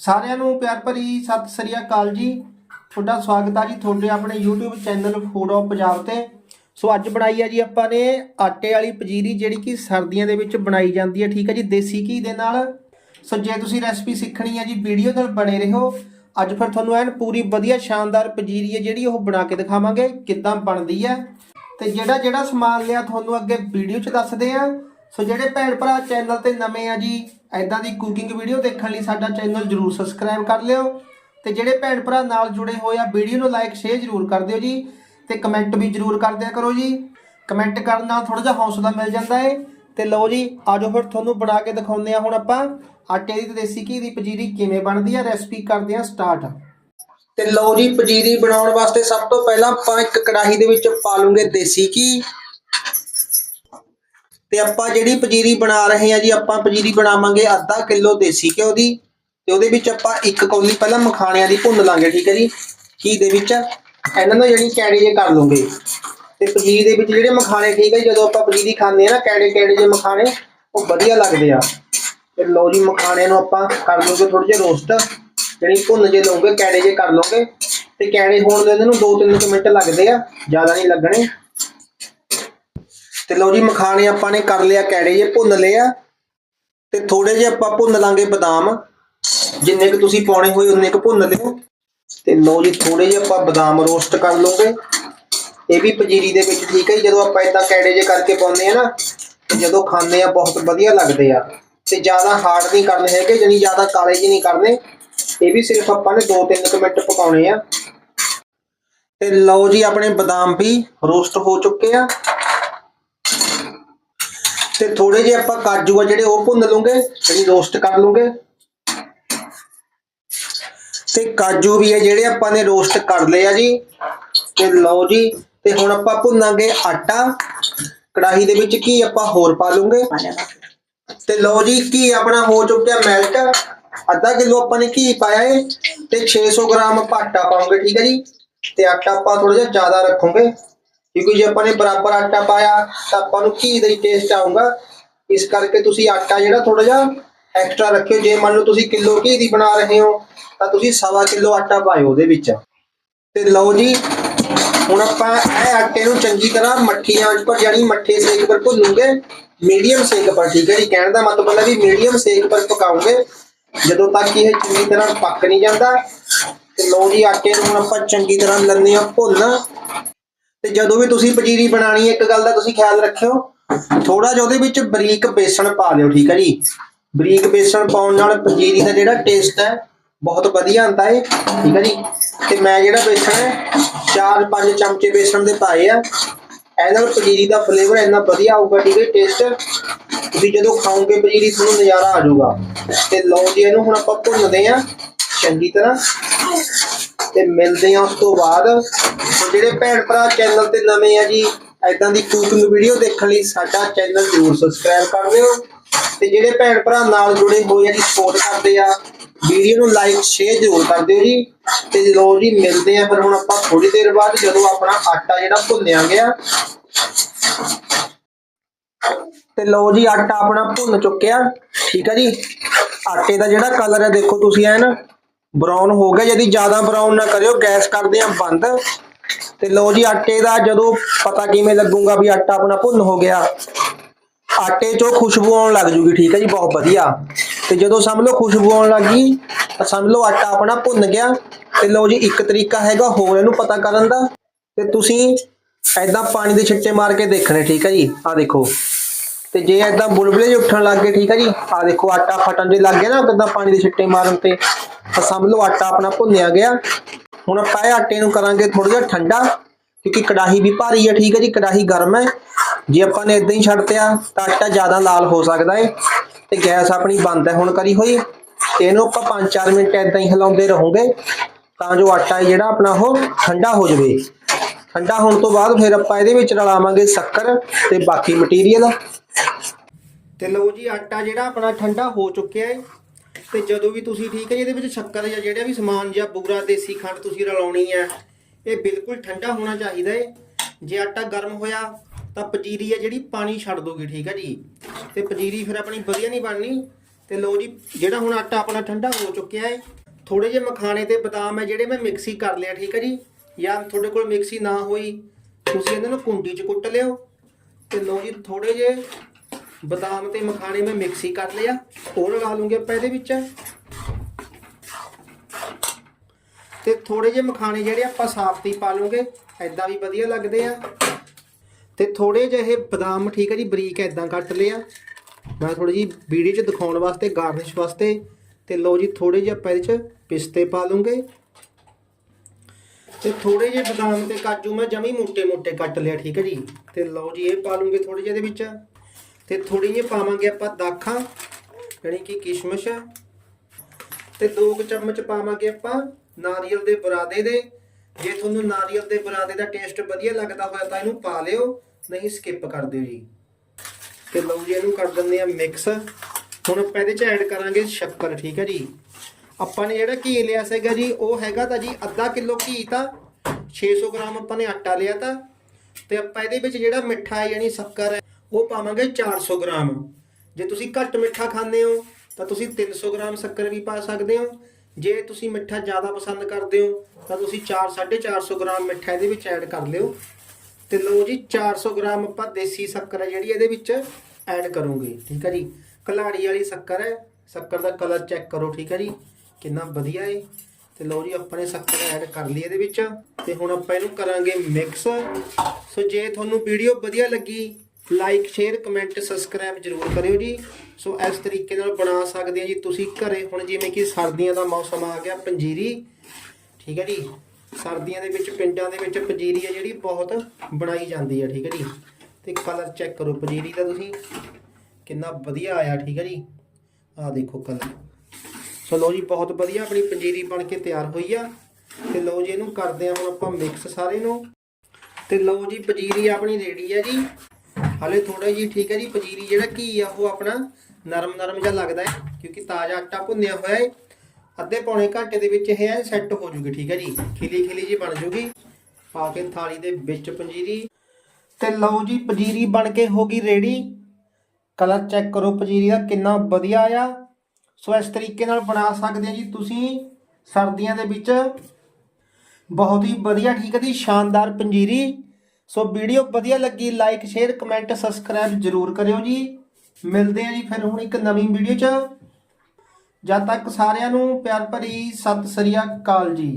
ਸਾਰਿਆਂ ਨੂੰ ਪਿਆਰ ਭਰੀ ਸਤਿ ਸ੍ਰੀ ਅਕਾਲ ਜੀ। ਤੁਹਾਡਾ ਸਵਾਗਤ ਆ ਜੀ ਤੁਹਾਡੇ ਆਪਣੇ YouTube channel food of Punjab ਤੇ। ਸੋ ਅੱਜ ਬਣਾਈ ਹੈ ਜੀ ਆਪਾਂ ਨੇ ਆਟੇ ਵਾਲੀ ਪਜੀਰੀ ਜਿਹੜੀ ਕਿ ਸਰਦੀਆਂ ਦੇ ਵਿੱਚ ਬਣਾਈ ਜਾਂਦੀ ਹੈ ਠੀਕ ਹੈ ਜੀ, ਦੇਸੀ ਘੀ ਦੇ ਨਾਲ। ਸੋ ਜੇ ਤੁਸੀਂ ਰੈਸਪੀ ਸਿੱਖਣੀ ਹੈ ਜੀ, ਵੀਡੀਓ ਨਾਲ ਬਣੇ ਰਹੋ। ਅੱਜ ਫਿਰ ਤੁਹਾਨੂੰ ਐਨ ਪੂਰੀ ਵਧੀਆ ਸ਼ਾਨਦਾਰ ਪਜੀਰੀ ਹੈ ਜਿਹੜੀ ਉਹ ਬਣਾ ਕੇ ਦਿਖਾਵਾਂਗੇ, ਕਿੱਦਾਂ ਬਣਦੀ ਹੈ ਤੇ ਜਿਹੜਾ ਜਿਹੜਾ ਸਮਾਨ ਲਿਆ, ਤੁਹਾਨੂੰ ਅੱਗੇ ਵੀਡੀਓ 'ਚ ਦੱਸਦੇ ਆ। ਸੋ ਜਿਹੜੇ ਭੈਣ ਭਰਾ ਚੈਨਲ ਤੇ ਨਵੇਂ ਆ ਜੀ ਐਦਾਂ ਦੀ ਕੁਕਿੰਗ ਵੀਡੀਓ ਦੇਖਣ ਲਈ ਸਾਡਾ ਚੈਨਲ ਜਰੂਰ ਸਬਸਕ੍ਰਾਈਬ ਕਰ ਲਿਓ ਤੇ ਜਿਹੜੇ ਭੈਣ ਭਰਾ ਨਾਲ ਜੁੜੇ ਹੋਏ ਆ, ਵੀਡੀਓ ਨੂੰ ਲਾਈਕ ਸ਼ੇਅਰ ਜਰੂਰ ਕਰ ਦਿਓ ਜੀ ਤੇ ਕਮੈਂਟ ਵੀ ਜਰੂਰ ਕਰ ਦਿਆ ਕਰੋ ਜੀ। ਕਮੈਂਟ ਕਰਨ ਨਾਲ ਥੋੜਾ ਜਿਹਾ ਹੌਸਲਾ ਮਿਲ ਜਾਂਦਾ ਏ। ਤੇ ਲਓ ਜੀ, ਆਜੋ ਫਿਰ ਤੁਹਾਨੂੰ ਬਣਾ ਕੇ ਦਿਖਾਉਂਦੇ ਆ ਹੁਣ ਆਪਾਂ ਆਟੇ ਦੀ ਤੇ ਦੇਸੀ ਘੀ ਦੀ ਪਜੀਰੀ ਕਿਵੇਂ ਬਣਦੀ ਆ ਰੈਸਪੀ ਕਰਦੇ ਆ ਸਟਾਰਟ ਤੇ ਲਓ ਜੀ, ਪਜੀਰੀ ਬਣਾਉਣ ਵਾਸਤੇ ਸਭ ਤੋਂ ਪਹਿਲਾਂ ਆਪਾਂ ਇੱਕ ਕੜਾਹੀ ਦੇ ਵਿੱਚ ਪਾ ਲੂੰਗੇ ਦੇਸੀ ਘੀ। ਤੇ ਆਪਾਂ ਜਿਹੜੀ ਪਜੀਰੀ ਬਣਾ ਰਹੇ ਹਾਂ ਜੀ ਆਪਾਂ ਪਜੀਰੀ ਬਣਾਵਾਂਗੇ ਅੱਧਾ ਕਿਲੋ ਦੇਸੀ ਘਿਓ ਦੀ ਤੇ ਉਹਦੇ ਵਿੱਚ ਆਪਾਂ ਇੱਕ ਕੌਲੀ ਪਹਿਲਾਂ ਮਖਾਣਿਆਂ ਦੀ ਭੁੰਨ ਲਾਂਗੇ ਠੀਕ ਹੈ ਜੀ? ਘੀ ਦੇ ਵਿੱਚ। ਇਹਨਾਂ ਨੂੰ ਜਿਹੜੀ ਕੈੜੇ ਜੇ ਕਰ ਲੂੰਗੇ। ਤੇ ਪਜੀਰੀ ਦੇ ਵਿੱਚ ਜਿਹੜੇ ਮਖਾਣੇ ਠੀਕ ਹੈ ਜੀ, ਜਦੋਂ ਆਪਾਂ ਪਜੀਰੀ ਖਾਂਦੇ ਆ ਨਾ ਕੈੜੇ ਕੈੜੇ ਜੇ ਮਖਾਣੇ ਉਹ ਵਧੀਆ ਲੱਗਦੇ ਆ। ਤੇ ਲਓ ਜੀ ਮਖਾਣਿਆਂ ਨੂੰ ਆਪਾਂ ਕਰ ਲੂੰਗੇ ਥੋੜੇ ਜਿਹਾ ਰੋਸਟ। ਜਿਹੜੀ ਭੁੰਨ ਜੇ ਲਓਗੇ ਕੈੜੇ ਜੇ ਕਰ ਲਓਗੇ ਤੇ ਕੈੜੇ ਹੋਣ ਦੇ ਇਹਨਾਂ ਨੂੰ 2-3 ਮਿੰਟ ਲੱਗਦੇ ਆ ਜ਼ਿਆਦਾ ਨਹੀਂ ਲੱਗਣੇ। ਤੇ ਲਓ ਜੀ ਮਖਾਣੇ ਆਪਾਂ ਨੇ ਕਰ ਲਿਆ ਕੈੜੇ ਜੇ ਭੁੰਨ ਲਿਆ ਤੇ ਥੋੜੇ ਜਿਹੇ ਆਪਾਂ ਭੁੰਨ ਲਾਂਗੇ ਬਦਾਮ। ਜਿੰਨੇ ਕੁ ਤੁਸੀਂ ਪਾਉਣੇ ਹੋਏ ਉਨੇ ਕੁ ਭੁੰਨ ਲਿਓ। ਤੇ ਲਓ ਜੀ ਥੋੜੇ ਜਿਹੇ ਆਪਾਂ ਬਦਾਮ ਰੋਸਟ ਕਰ ਲਓਗੇ। ਇਹ ਵੀ ਪਜੀਰੀ ਦੇ ਵਿੱਚ ਠੀਕ ਹੈ ਜਦੋਂ ਆਪਾਂ ਇਦਾਂ ਕੈੜੇ ਜੇ ਕਰਕੇ ਪਾਉਂਦੇ ਆ ਨਾ ਜਦੋਂ ਖਾਂਦੇ ਆ ਬਹੁਤ ਵਧੀਆ ਲੱਗਦੇ ਆ। ਤੇ ਜ਼ਿਆਦਾ ਹਾਰਡ ਨਹੀਂ ਕਰਨੇ ਹੈਗੇ ਜਾਨੀ ਜ਼ਿਆਦਾ ਕਾਲੇ ਜੀ ਨਹੀਂ ਕਰਨੇ। ਇਹ ਵੀ ਸਿਰਫ ਆਪਾਂ ਨੇ 2-3 ਮਿੰਟ ਪਕਾਉਣੇ ਆ। ਤੇ ਲਓ ਜੀ ਆਪਣੇ ਬਦਾਮ ਵੀ ਰੋਸਟ ਹੋ ਚੁੱਕੇ ਆ। ਤੇ ਥੋੜੇ ਜਿਹੇ ਆਪਾਂ ਕਾਜੂ ਆ ਜਿਹੜੇ ਉਹ ਭੁੰਨ ਲਵਾਂਗੇ ਜਿਹੜੀ ਰੋਸਟ ਕਰ ਲਵਾਂਗੇ ਤੇ ਕਾਜੂ ਵੀ ਹੈ ਜਿਹੜੇ ਆਪਾਂ ਨੇ ਰੋਸਟ ਕਰ ਲਏ ਆ ਜੀ। ਤੇ ਲਓ ਜੀ, ਤੇ ਹੁਣ ਆਪਾਂ ਭੁੰਨਾਂਗੇ ਆਟਾ। ਕੜਾਹੀ ਦੇ ਵਿੱਚ ਕੀ ਆਪਾਂ ਹੋਰ ਪਾ ਲਵਾਂਗੇ ਤੇ ਲਓ ਜੀ ਕੀ ਆਪਣਾ ਹੋ ਚੁੱਕਿਆ ਮੈਲਟ ਅੱਧਾ ਕਿਲੋ ਆਪਾਂ ਨੇ ਘੀ ਪਾਇਆ ਏ। ਤੇ 600 ਗ੍ਰਾਮ ਆਪਾਂ ਆਟਾ ਪਾਉਂਗੇ, ਠੀਕ ਹੈ ਜੀ। ਤੇ ਆਟਾ ਆਪਾਂ ਥੋੜਾ ਜਿਹਾ ਜ਼ਿਆਦਾ ਰੱਖੋਗੇ। ਕਿਉਂਕਿ ਜੇ ਆਪਾਂ ਨੇ ਬਰਾਬਰ ਆਟਾ ਪਾਇਆ, ਤਾਂ ਆਪਾਂ ਨੂੰ ਘੀ ਦਾ ਹੀ ਟੇਸਟ ਆਊਗਾ? ਇਸ ਕਰਕੇ ਤੁਸੀਂ ਆਟਾ ਜਿਹੜਾ ਥੋੜਾ ਜਿਹਾ ਐਕਸਟਰਾ ਰੱਖਿਓ। ਜੇ ਮੰਨ ਲਓ ਤੁਸੀਂ ਕਿਲੋ ਘੀ ਦੀ ਬਣਾ ਰਹੇ ਹੋ, ਤਾਂ ਤੁਸੀਂ ਸਵਾ ਕਿਲੋ ਆਟਾ ਪਾਇਓ ਉਹਦੇ ਵਿੱਚ। ਤੇ ਲਓ ਜੀ, ਹੁਣ ਆਪਾਂ ਇਹ ਆਟੇ ਨੂੰ ਚੰਗੀ ਤਰ੍ਹਾਂ ਮੱਠੀਆਂ ਉੱਪਰ ਯਾਨੀ ਮੱਠੇ ਸੇਕ ਪਰ ਭੁੰਨੂਗੇ। ਮੀਡੀਅਮ ਸੇਕ ਪਰ, ਠੀਕ ਹੈ ਜੀ? ਕਹਿਣ ਦਾ ਮਤਲਬ ਹੈ ਵੀ ਮੀਡੀਅਮ ਸੇਕ ਪਰ ਪਕਾਉਂਗੇ ਜਦੋਂ ਤੱਕ ਇਹ ਚੰਗੀ ਤਰ੍ਹਾਂ ਪੱਕ ਨਹੀਂ ਜਾਂਦਾ। ਤੇ ਲਓ ਜੀ, ਆਟੇ ਨੂੰ ਹੁਣ ਆਪਾਂ ਚੰਗੀ ਤਰ੍ਹਾਂ ਲੰਨੇ ਆ ਭੁੰਨ। ਤੇ ਜਦੋਂ ਵੀ ਤੁਸੀਂ ਪਜੀਰੀ ਬਣਾਣੀ ਹੈ, ਇੱਕ ਗੱਲ ਦਾ ਤੁਸੀਂ ਖਿਆਲ ਰੱਖਿਓ ਥੋੜਾ ਜਿਹਾ ਉਹਦੇ ਵਿੱਚ ਬਰੀਕ ਬੇਸਣ ਪਾ ਦਿਓ, ਠੀਕ ਹੈ ਜੀ? ਬਰੀਕ ਬੇਸਣ ਪਾਉਣ ਨਾਲ ਪਜੀਰੀ ਦਾ ਜਿਹੜਾ ਟੇਸਟ ਹੈ, ਬਹੁਤ ਵਧੀਆ ਆਉਂਦਾ ਹੈ, ਠੀਕ ਹੈ ਜੀ? ਤੇ ਮੈਂ ਜਿਹੜਾ ਬੇਸਣ ਹੈ 4-5 ਚਮਚੇ ਬੇਸਣ ਦੇ ਪਾਏ ਆ ਇਹਦੇ ਨਾਲ ਪਜੀਰੀ ਦਾ ਫਲੇਵਰ ਇੰਨਾ ਵਧੀਆ ਆਊਗਾ, ਠੀਕ ਹੈ ਟੇਸਟ ਤੁਸੀਂ ਜਦੋਂ ਖਾਓਗੇ ਪਜੀਰੀ ਤੁਹਾਨੂੰ ਨਜ਼ਾਰਾ ਆ ਜਾਊਗਾ। ਤੇ ਲਓ ਜੀ, ਇਹਨੂੰ ਹੁਣ ਆਪਾਂ ਭੁੰਨਦੇ ਆ ਚੰਗੀ ਤਰ੍ਹਾਂ। ਤੇ ਮਿਲਦੇ ਆ ਉਸ ਤੋਂ ਬਾਅਦ। ਜਿਹੜੇ ਭੈਣ ਭਰਾ ਚੈਨਲ ਤੇ ਨਵੇਂ ਆ ਜੀ ਐਦਾਂ ਦੀ ਕੁਕਿੰਗ ਵੀਡੀਓ ਦੇਖਣ ਲਈ ਸਾਡਾ ਚੈਨਲ ਜ਼ਰੂਰ ਸਬਸਕ੍ਰਾਈਬ ਕਰ ਲਿਓ ਤੇ ਜਿਹੜੇ ਭੈਣ ਭਰਾ ਨਾਲ ਜੁੜੇ ਹੋਏ ਆ ਜੀ ਸਪੋਰਟ ਕਰਦੇ ਆ ਵੀਡੀਓ ਨੂੰ ਲਾਈਕ ਸ਼ੇਅਰ ਜ਼ਰੂਰ ਕਰ ਦਿਓ ਜੀ। ਤੇ ਲੋ ਜੀ, ਮਿਲਦੇ ਆ ਫਿਰ ਹੁਣ ਆਪਾਂ ਥੋੜੀ ਦੇਰ ਬਾਅਦ, ਜਦੋਂ ਆਪਣਾ ਆਟਾ ਜਿਹੜਾ ਭੁੰਨਿਆ ਗਿਆ। ਤੇ ਲਓ ਜੀ, ਆਟਾ ਆਪਣਾ ਭੁੰਨ ਚੁੱਕਿਆ। ਠੀਕ ਆ ਜੀ? ਆਟੇ ਦਾ ਜਿਹੜਾ ਕਲਰ ਹੈ ਦੇਖੋ ਤੁਸੀਂ ਐ ਨਾ ਬਰਾਊਨ ਹੋ ਗਿਆ, ਜਦੀ ਜ਼ਿਆਦਾ ਬਰਾਊਨ ਨਾ ਕਰਿਓ, ਗੈਸ ਕਰਦੇ ਆ ਬੰਦ। ਤੇ ਲੋ ਜੀ, ਆਟੇ ਦਾ ਜਦੋਂ ਪਤਾ ਕਿਵੇਂ ਲੱਗੂਗਾ ਵੀ ਆਟਾ ਆਪਣਾ ਭੁੰਨ ਹੋ ਗਿਆ, ਆਟੇ 'ਚੋਂ ਖੁਸ਼ਬੂ ਆਉਣ ਲੱਗ ਜੂਗੀ, ਠੀਕ ਹੈ ਜੀ, ਬਹੁਤ ਵਧੀਆ। ਤੇ ਜਦੋਂ ਸਮਝ ਲਓ ਖੁਸ਼ਬੂ ਆਉਣ ਲੱਗੀ ਤਾਂ ਸਮਝ ਲਓ ਆਟਾ ਆਪਣਾ ਭੁੰਨ ਗਿਆ। ਤੇ ਲਓ ਜੀ, ਇੱਕ ਤਰੀਕਾ ਹੈਗਾ ਹੋਰ ਇਹਨੂੰ ਪਤਾ ਕਰਨ ਦਾ। ਤੇ ਤੁਸੀਂ ਐਦਾਂ ਪਾਣੀ ਦੇ ਛਿੱਟੇ ਮਾਰ ਕੇ ਦੇਖਣੇ, ਠੀਕ ਹੈ ਜੀ ਆ ਦੇਖੋ। ਤੇ ਜੇ ਐਦਾਂ ਬੁਲਬੁਲੇ ਉੱਠਣ ਲੱਗ ਗਏ, ਠੀਕ ਹੈ ਜੀ ਆ ਦੇਖੋ, ਆਟਾ ਫਟਣ ਦੇ ਲੱਗ ਗਿਆ ਨਾ ਕਿਦਾਂ ਪਾਣੀ ਦੇ ਛਿੱਟੇ ਮਾਰਨ ਤੇ। ਤਾਂ ਸਮਝ ਲਓ ਆਟਾ ਆਪਣਾ ਭੁੰਨਿਆ ਗਿਆ। ਹੁਣ ਆਪਾਂ ਇਹ ਆਟੇ ਨੂੰ ਕਰਾਂਗੇ ਥੋੜਾ ਜਿਹਾ ਠੰਡਾ, ਕਿਉਂਕਿ ਕੜਾਹੀ ਵੀ ਭਾਰੀ ਹੈ ਠੀਕ ਹੈ ਜੀ, ਕੜਾਹੀ ਗਰਮ ਹੈ ਜੇ ਆਪਾਂ ਨੇ ਇਦਾਂ ਹੀ ਛੱਡ ਤਿਆ ਤਾਂ ਆਟਾ ਜ਼ਿਆਦਾ ਲਾਲ ਹੋ ਸਕਦਾ ਹੈ ਤੇ ਗੈਸ ਆਪਣੀ ਬੰਦ ਹੈ ਹੁਣ ਕਰੀ ਹੋਈ। ਤੇ ਇਹਨੂੰ ਆਪਾਂ 5-4 ਮਿੰਟ ਇਦਾਂ ਹੀ ਹਿਲਾਉਂਦੇ ਰਹੋਗੇ, ਤਾਂ ਜੋ ਆਟਾ ਹੈ ਜਿਹੜਾ ਆਪਣਾ ਉਹ ਠੰਡਾ ਹੋ ਜਾਵੇ। ਠੰਡਾ ਹੋਣ ਤੋਂ ਬਾਅਦ ਫਿਰ ਆਪਾਂ ਇਹਦੇ ਵਿੱਚ ਰਲਾਵਾਂਗੇ ਸ਼ੱਕਰ ਤੇ ਬਾਕੀ ਮਟੀਰੀਅਲ ਤੇ ਲਓ ਜੀ, ਆਟਾ ਜਿਹੜਾ ਆਪਣਾ ਠੰਡਾ ਹੋ ਚੁੱਕਿਆ ਹੈ ਤੇ ਜਦੋਂ ਵੀ ਤੁਸੀਂ ਠੀਕ ਹੈ ਜੀ, ਇਹਦੇ ਵਿੱਚ ਸ਼ੱਕਰ ਜਾਂ ਜਿਹੜਾ ਵੀ ਸਮਾਨ ਜਾਂ ਬੂਰਾ ਦੇਸੀ ਖੰਡ ਤੁਸੀਂ ਰਲਾਉਣੀ ਹੈ, ਇਹ ਬਿਲਕੁਲ ਠੰਡਾ ਹੋਣਾ ਚਾਹੀਦਾ ਹੈ। ਜੇ ਆਟਾ ਗਰਮ ਹੋਇਆ, ਤਾਂ ਪਜੀਰੀ ਹੈ ਜਿਹੜੀ ਪਾਣੀ ਛੱਡ ਦੋਗੀ ਠੀਕ ਹੈ ਜੀ। ਤੇ ਪਜੀਰੀ ਫਿਰ ਆਪਣੀ ਵਧੀਆ ਨਹੀਂ ਬਣਨੀ। ਤੇ ਲਓ ਜੀ, ਜਿਹੜਾ ਹੁਣ ਆਟਾ ਆਪਣਾ ਠੰਡਾ ਹੋ ਚੁੱਕਿਆ ਹੈ ਥੋੜੇ ਜਿਹੇ ਮਖਾਣੇ ਤੇ ਬਦਾਮ ਹੈ ਜਿਹੜੇ ਮੈਂ ਮਿਕਸੀ ਕਰ ਲਿਆ, ਠੀਕ ਹੈ ਜੀ। ਜਾਂ ਤੁਹਾਡੇ ਕੋਲ ਮਿਕਸੀ ਨਾ ਹੋਈ, ਤੁਸੀਂ ਇਹਨਾਂ ਨੂੰ ਕੁੰਡੀ 'ਚ ਕੁੱਟ ਲਿਓ। ਤੇ ਲਓ ਜੀ ਥੋੜੇ ਜਿਹੇ ਬਦਾਮ ਤੇ ਮਖਾਣੇ ਮੈਂ ਮਿਕਸੀ ਕਰ ਲਿਆ ਉਹ ਲਗਾ ਲੂੰਗੇ ਆਪਾਂ ਇਹਦੇ ਵਿੱਚ। ਤੇ ਥੋੜੇ ਜਿਹੇ ਮਖਾਣੇ ਜਿਹੜੇ ਆਪਾਂ ਸਾਫ਼ ਪਾ ਲੂੰਗੇ ਐਦਾਂ ਵੀ ਵਧੀਆ ਲੱਗਦੇ ਆ। ਤੇ ਥੋੜੇ ਜਿਹੇ ਬਦਾਮ, ਠੀਕ ਹੈ ਜੀ, ਬਰੀਕ ਐਦਾਂ ਕੱਟ ਲਿਆ ਮੈਂ ਥੋੜੀ ਜੀ ਵੀਡੀਓ 'ਚ ਦਿਖਾਉਣ ਵਾਸਤੇ ਗਾਰਨਿਸ਼ ਵਾਸਤੇ, ਤੇ ਲਓ ਜੀ ਥੋੜੇ ਜਿਹੇ ਆਪਾਂ ਇਹਦੇ 'ਚ ਪਿਸਤੇ ਪਾ ਲੂੰਗੇ। ਤੇ ਥੋੜੇ ਜਿਹੇ ਬਦਾਮ ਤੇ ਕਾਜੂ ਮੈਂ ਜਮੀ ਮੋਟੇ-ਮੋਟੇ ਕੱਟ ਲਿਆ ਠੀਕ ਹੈ ਜੀ। ਤੇ ਲਓ ਜੀ, ਇਹ ਪਾ ਲੂੰਗੇ ਥੋੜੇ ਜਿਹੇ ਦੇ ਵਿੱਚ। ਤੇ ਥੋੜੀ ਜਿਹੀ ਪਾਵਾਂਗੇ ਆਪਾਂ ਦਾਖਾਂ ਯਾਨੀ ਕਿ ਕਿਸ਼ਮਿਸ਼। ਤੇ 2 ਚਮਚ ਪਾਵਾਂਗੇ ਆਪਾਂ ਨਾਰੀਅਲ ਦੇ ਬਰਾਦੇ ਦੇ। ਜੇ ਤੁਹਾਨੂੰ ਨਾਰੀਅਲ ਦੇ ਬਰਾਦੇ ਦਾ ਟੇਸਟ ਵਧੀਆ ਲੱਗਦਾ ਹੋਇਆ ਤਾਂ ਇਹਨੂੰ ਪਾ ਲਿਓ, ਨਹੀਂ ਸਕਿਪ ਕਰ ਦਿਓ ਜੀ। ਤੇ ਲਓ ਜੀ, ਇਹਨੂੰ ਕਰ ਦਿੰਦੇ ਆ ਮਿਕਸ ਹੁਣ ਆਪਾਂ ਇਹਦੇ ਚ ਐਡ ਕਰਾਂਗੇ ਸ਼ੱਕਰ, ਠੀਕ ਹੈ ਜੀ। ਆਪਾਂ ਨੇ ਜਿਹੜਾ ਘੀ ਲਿਆ ਸੀਗਾ ਜੀ, ਉਹ ਹੈਗਾ ਤਾਂ ਜੀ ਅੱਧਾ ਕਿਲੋ ਘੀ ਤਾਂ 600 ਗ੍ਰਾਮ ਆਪਾਂ ਨੇ ਆਟਾ ਲਿਆ ਤਾਂ। ਤੇ ਆਪਾਂ ਇਹਦੇ ਵਿੱਚ ਜਿਹੜਾ ਮਿੱਠਾ ਯਾਨੀ ਸ਼ੱਕਰ ਉਹ ਪਾਵਾਂਗੇ 400 ਗ੍ਰਾਮ। ਜੇ ਤੁਸੀਂ ਘੱਟ ਮਿੱਠਾ ਖਾਂਦੇ ਹੋ, ਤਾਂ ਤੁਸੀਂ 300 ਗ੍ਰਾਮ ਸ਼ੱਕਰ ਵੀ ਪਾ ਸਕਦੇ ਹੋ। ਜੇ ਤੁਸੀਂ ਮਿੱਠਾ ਜ਼ਿਆਦਾ ਪਸੰਦ ਕਰਦੇ ਹੋ, ਤਾਂ ਤੁਸੀਂ 4 450 ਗ੍ਰਾਮ ਮਿੱਠਾ ਇਹਦੇ ਵਿੱਚ ਐਡ ਕਰ ਲਿਓ। ਤੇ ਲਓ ਜੀ 400 ਗ੍ਰਾਮ ਆਪਾਂ ਦੇਸੀ ਸ਼ੱਕਰ ਹੈ ਜਿਹੜੀ ਇਹਦੇ ਵਿੱਚ ਐਡ ਕਰੋਗੇ, ਠੀਕ ਹੈ ਜੀ। ਕਲਾੜੀ ਵਾਲੀ ਸ਼ੱਕਰ ਹੈ, ਸ਼ੱਕਰ ਦਾ ਕਲਰ ਚੈੱਕ ਕਰੋ, ਠੀਕ ਹੈ ਜੀ। ਕਿੰਨਾ ਵਧੀਆ ਹੈ ਤੇ ਲਓ ਜੀ, ਆਪਾਂ ਨੇ ਸ਼ੱਕਰ ਐਡ ਕਰ ਲਈ ਇਹਦੇ ਵਿੱਚ। ਤੇ ਹੁਣ ਆਪਾਂ ਇਹਨੂੰ ਕਰਾਂਗੇ ਮਿਕਸ। ਸੋ ਜੇ ਤੁਹਾਨੂੰ ਵੀਡੀਓ ਵਧੀਆ ਲੱਗੀ ਲਾਈਕ ਸ਼ੇਅਰ ਕਮੈਂਟ ਸਬਸਕ੍ਰਾਈਬ ਜਰੂਰ ਕਰਿਓ ਜੀ। ਸੋ ਇਸ ਤਰੀਕੇ ਨਾਲ ਬਣਾ ਸਕਦੇ ਆ ਜੀ ਤੁਸੀਂ ਘਰੇ। ਹੁਣ ਜਿਵੇਂ ਕਿ ਸਰਦੀਆਂ ਦਾ ਮੌਸਮ ਆ ਗਿਆ ਪੰਜੀਰੀ। ਠੀਕ ਹੈ ਜੀ। ਸਰਦੀਆਂ ਦੇ ਵਿੱਚ, ਪਿੰਡਾਂ ਦੇ ਵਿੱਚ ਪੰਜੀਰੀ ਹੈ ਜਿਹੜੀ ਬਹੁਤ ਬਣਾਈ ਜਾਂਦੀ ਆ, ਠੀਕ ਹੈ ਜੀ। ਤੇ ਕਲਰ ਚੈੱਕ ਕਰੋ ਪੰਜੀਰੀ ਦਾ ਤੁਸੀਂ। ਕਿੰਨਾ ਵਧੀਆ ਆਇਆ, ਠੀਕ ਹੈ ਜੀ। ਆਹ ਦੇਖੋ ਕਲਰ ਸੋ ਲਓ ਜੀ, ਬਹੁਤ ਵਧੀਆ ਆਪਣੀ ਪੰਜੀਰੀ ਬਣ ਕੇ ਤਿਆਰ ਹੋਈ ਆ। ਤੇ ਲਓ ਜੀ, ਇਹਨੂੰ ਕਰਦੇ ਆ ਹੁਣ ਆਪਾਂ ਮਿਕਸ ਸਾਰੇ ਨੂੰ। ਤੇ ਲਓ ਜੀ, ਪੰਜੀਰੀ ਆਪਣੀ ਰੈਡੀ ਹੈ ਜੀ। ਹਾਲੇ ਥੋੜਾ ਜੀ ਠੀਕ ਹੈ ਜੀ, ਪਜੀਰੀ ਜਿਹੜਾ ਘੀ ਆ, ਉਹ ਆਪਣਾ ਨਰਮ ਨਰਮ ਜਿਹਾ ਲੱਗਦਾ ਹੈ, ਕਿਉਂਕਿ ਤਾਜ਼ਾ ਆਟਾ ਭੁੰਨਿਆ ਹੋਇਆ ਹੈ। ਅੱਧੇ ਪੌਣੇ ਘੰਟੇ ਦੇ ਵਿੱਚ ਇਹ ਐ ਸੈੱਟ ਹੋ ਜੂਗੀ, ਠੀਕ ਹੈ ਜੀ। ਖਿਲੀ ਖਿਲੀ ਜੀ ਬਣ ਜੂਗੀ। ਪਾ ਕੇ ਥਾਲੀ ਦੇ ਵਿੱਚ ਪੰਜੀਰੀ। ਤੇ ਲਓ ਜੀ, ਪੰਜੀਰੀ ਬਣ ਕੇ ਹੋ ਗਈ ਰੈਡੀ ਕਲਰ ਚੈੱਕ ਕਰੋ ਪੰਜੀਰੀ ਦਾ, ਕਿੰਨਾ ਵਧੀਆ ਆ। ਸੋ ਇਸ ਤਰੀਕੇ ਨਾਲ ਬਣਾ ਸਕਦੇ ਆ ਜੀ ਤੁਸੀਂ ਸਰਦੀਆਂ ਦੇ ਵਿੱਚ। ਬਹੁਤ ਹੀ ਵਧੀਆ, ਠੀਕ ਹੈ ਜੀ, ਸ਼ਾਨਦਾਰ ਪੰਜੀਰੀ। ਸੋ ਵੀਡੀਓ ਵਧੀਆ ਲੱਗੀ ਲਾਈਕ ਸ਼ੇਅਰ ਕਮੈਂਟ ਸਬਸਕ੍ਰਾਈਬ ਜਰੂਰ ਕਰਿਓ ਜੀ। ਮਿਲਦੇ ਆ ਜੀ ਫਿਰ ਹੁਣ ਇੱਕ ਨਵੀਂ ਵੀਡੀਓ 'ਚ। ਜਦ ਤੱਕ ਸਾਰਿਆਂ ਨੂੰ ਪਿਆਰ ਭਰੀ ਸਤਿ ਸ੍ਰੀ ਅਕਾਲ ਜੀ।